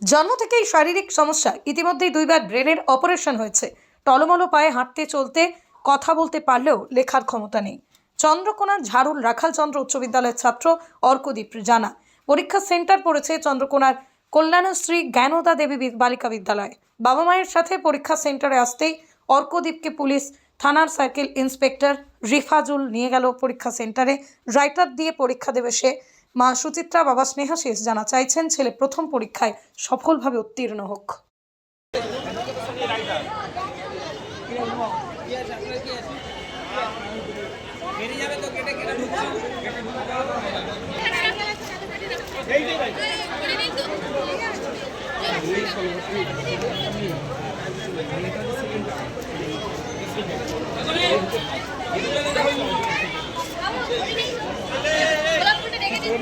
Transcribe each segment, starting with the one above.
জন্ম থেকেই শারীরিক সমস্যা, ইতিমধ্যেই দুইবার ব্রেনের অপারেশন হয়েছে। টলমলো পায়ে হাঁটতে চলতে কথা বলতে পারলেও লেখার ক্ষমতা নেই। চন্দ্রকোনা ঝাড়ুল রাখালচন্দ্র উচ্চ বিদ্যালয়ের ছাত্র অর্কদীপ জানা পরীক্ষা সেন্টার পড়েছে চন্দ্রকোনার কল্যাণশ্রী জ্ঞানদা দেবী বালিকা বিদ্যালয়ে। বাবা মায়ের সাথে পরীক্ষা সেন্টারে আসতেই অর্কদীপকে পুলিশ, থানার সার্কেল ইন্সপেক্টর রিফাজুল নিয়ে গেল পরীক্ষা সেন্টারে। রাইটার দিয়ে পরীক্ষা দেবে সে মা সুচিত্রা বাবা স্নেহা শেষ জানা চাইছেন ছেলে প্রথম পরীক্ষায় সফলভাবে উত্তীর্ণ হোক।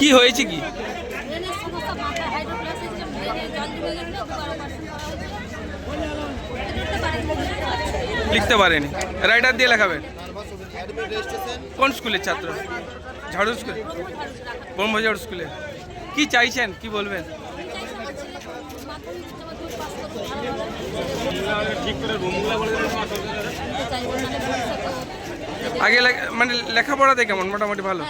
করা হয়েছে পারেনি লিখতে পারেনি। রাইটার দিয়ে লেখাবেন? কোন স্কুলের ছাত্র? ঝাড়ু স্কুল? ব্রহ্মঝাড়ু স্কুলে। কি চাইছেন? কি বলবেন? আগে মানে লেখাপড়াতে কেমন? মোটামুটি ভালো?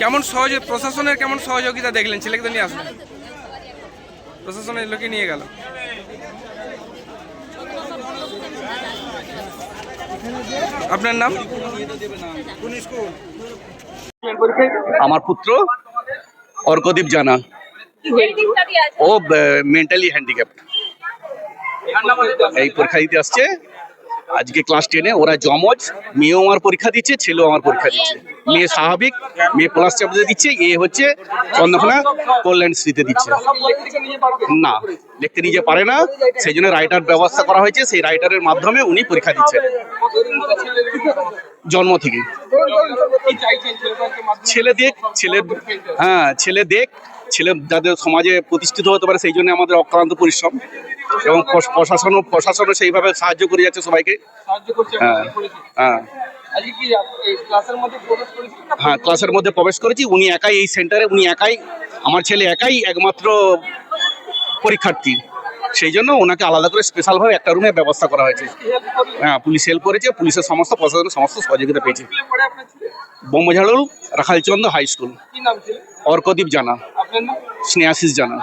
কেমন সহজে প্রশাসনের কেমন সহযোগিতা দেখলেন? ছেলেকে তো নিয়ে আসলেন প্রশাসনের লোকে নিয়ে গেল। আপনার নাম? আমার পুত্র অর্কদীপ জানা। ও মেন্টালি হ্যান্ডিক্যাপ্ট এই পরীক্ষা দিতে আসছে। আজকে ক্লাস টেনে ওরা জমজ মেয়েও আমার পরীক্ষা দিচ্ছে, ছেলেও আমার পরীক্ষা দিচ্ছে। মেয়ে স্বাভাবিক, মেয়ে প্লাস চ্যাপ্টারে দিচ্ছে, এ হচ্ছে চন্দ্রকোনা কল্যাণ স্মৃতি দিচ্ছে। না লিখতে নিজে পারে না, সেই জন্য রাইটার ব্যবস্থা করা হয়েছে, সেই রাইটারের মাধ্যমে উনি পরীক্ষা দিচ্ছেন জন্ম থেকে। ছেলে দেখ, ছেলে হ্যাঁ ছেলে দেখ, ছেলে যাদের সমাজে প্রতিষ্ঠিত হতে পারে, সেই জন্য আমাদের অক্লান্ত পরিশ্রম এবং প্রশ- প্রশাসনও প্রশাসনও সেইভাবে সাহায্য করে যাচ্ছে সবাইকে। হ্যাঁ হ্যাঁ। হ্যাঁ ক্লাসের মধ্যে প্রবেশ করেছি। উনি একাই এই সেন্টারে উনি একাই আমার ছেলে একাই একমাত্র পরীক্ষার্থী। সেই জন্য ওনাকে আলাদা করে স্পেশালভাবে একটা রুমে ব্যবস্থা করা হয়েছে। হ্যাঁ পুলিশ হেল্প করেছে পুলিশের সমস্ত প্রশাসনের সমস্ত সহযোগিতা পেয়েছে। বোম্বঝাড়ুল রাখালচন্দ্র হাই স্কুল। অর্কদীপ জানা। স্নেহাশিস জানা।